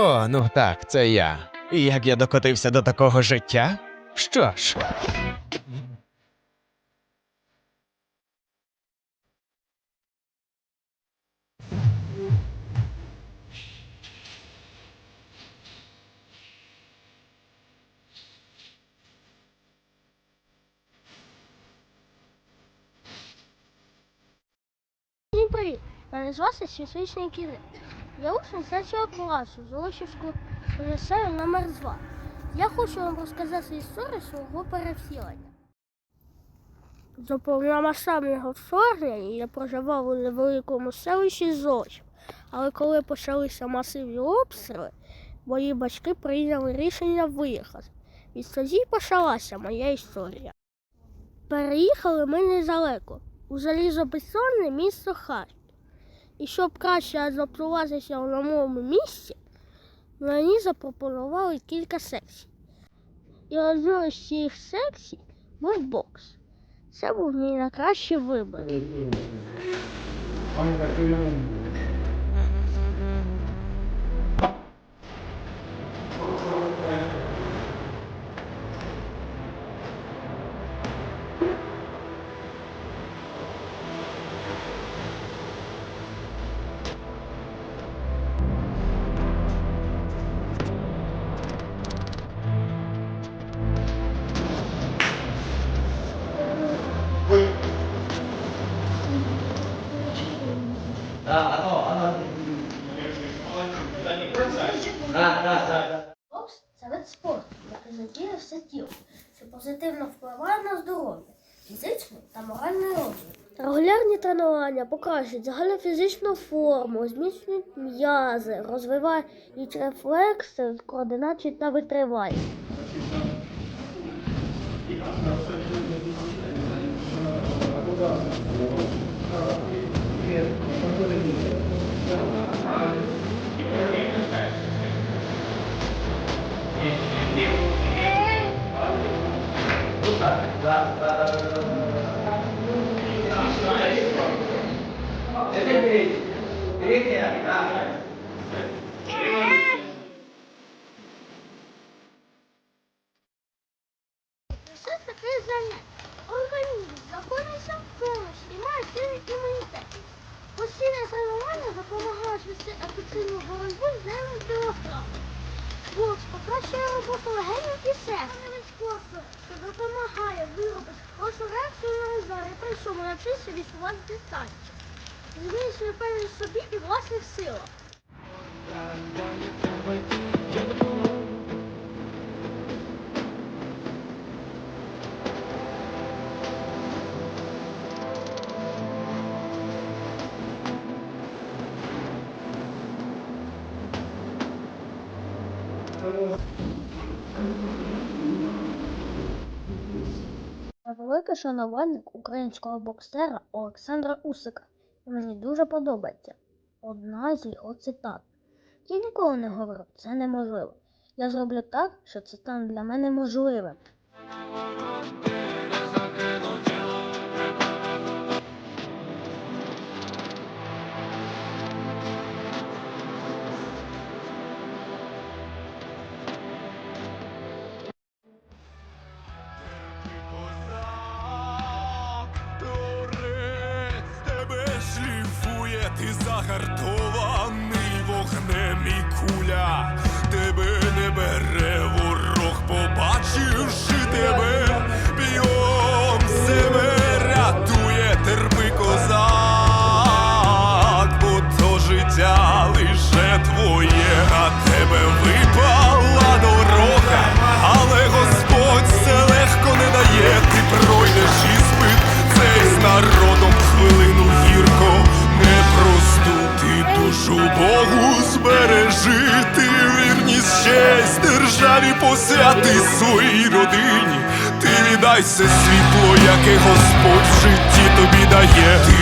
О, ну так, це я. І як я докотився до такого життя? Що ж, Всім привіт! Мене звати Світличний Кирил. Я учень 3 класу Золочівського ліцею номер 2. Я хочу вам розказати історію свого перевтілення. До повномасштабного вторгнення я проживав у невеликому селищі Золочів. Але коли почалися масивні обстріли, мої батьки прийняли рішення виїхати. Відтоді почалася моя історія. Переїхали ми недалеко у залізобетонне місто Харків. І щоб краще адаптуватися в новому місці, мені запропонували кілька секцій. І одною з цих секцій був бокс. Це був мій найкращий вибір. Бокс це вид спорту, який задіє все тіло, що позитивно впливає на здоров'я, фізичний та моральний розвиток. Регулярні тренування покращують загальнофізичну форму, зміцнюють м'язи, розвивають рефлекси, координацію та витривалість. Це таке заняття. Організм знаходиться в тонусі і має сильний імунітет. Постійне тренування допомагає звести апетитну боротьбу з нервним кілограмом. Бокс покращує роботу легенів і серця. Допомагає виробити на і при цьому навчитися відчувати дистанцію. Зміцнює певність собі і власних силах. Я великий шанувальник українського боксера Олександра Усика. І мені дуже подобається одна з його цитат. Я ніколи не говорю, це неможливо. Я зроблю так, що це стане для мене можливим. Ти загартований вогнем і куля, тебе не бере ворог, побачивши тебе, державі посвяти своїй родині, ти віддайся світло, яке Господь в житті тобі дає.